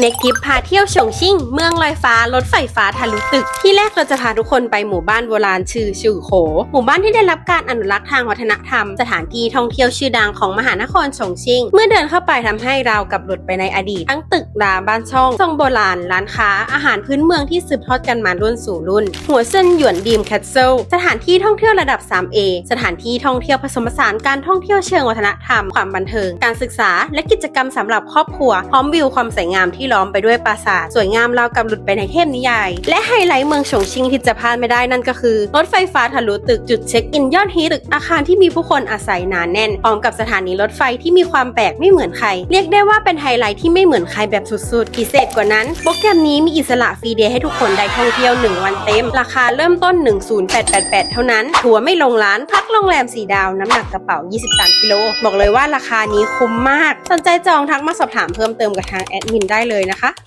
เนกิฟพาเที่ยวฉงชิ่ง เมืองลอยฟ้ารถไฟฟ้าทะลุตึก ที่แรกเราจะพาทุกคนไปหมู่บ้านโบราณชื่อชื่อโข หมู่บ้านที่ได้รับการอนุรักษ์ทางวัฒนธรรม สถานที่ท่องเที่ยวชื่อดังของมหานครฉงชิ่ง เมื่อเดินเข้าไปทำให้เรากลับหลุดไปในอดีต ทั้งตึกรามบ้านช่องทรงโบราณ ร้านค้า อาหารพื้นเมืองที่สืบทอดกันมารุ่นสู่รุ่น หัวเซินหยวนดีมแคสเซิลสถานที่ท่องเที่ยวระดับ 3A สถานที่ท่องเที่ยวผสมผสานการท่องเที่ยวเชิงวัฒนธรรม ความบันเทิง การศึกษา และกิจกรรมสำหรับครอบครัว พร้อมวิวความสวยงามที่ล้อมไปด้วยปราสาท สวยงามราวกับหลุดไปในเทพนิยาย และไฮไลท์เมืองฉงชิ่งที่จะพลาดไม่ได้นั่นก็คือรถไฟฟ้าทะลุตึกจุดเช็คอินยอดฮิตตึกอาคารที่มีผู้คนอาศัยหนานแน่นพร้อมกับสถานีรถไฟที่มีความแปลกไม่เหมือนใคร เรียกได้ว่าเป็นไฮไลท์ที่ไม่เหมือนใครแบบสุดๆพิเศษกว่านั้น โปรแกรมนี้มีอิสระฟรีเดย์ให้ทุกคนได้ท่องเที่ยว 1 วันเต็ม ราคาเริ่มต้น 10888 เท่านั้น ทัวร์ไม่ลงร้าน พักโรงแรม 4 ดาว น้ำหนักกระเป๋า 23 กิโล บอกเลยว่าราคานี้คุ้มมาก สนใจจองทักมาสอบถามเพิ่มเติมกับทางแอดมินได้เลเลยนะคะ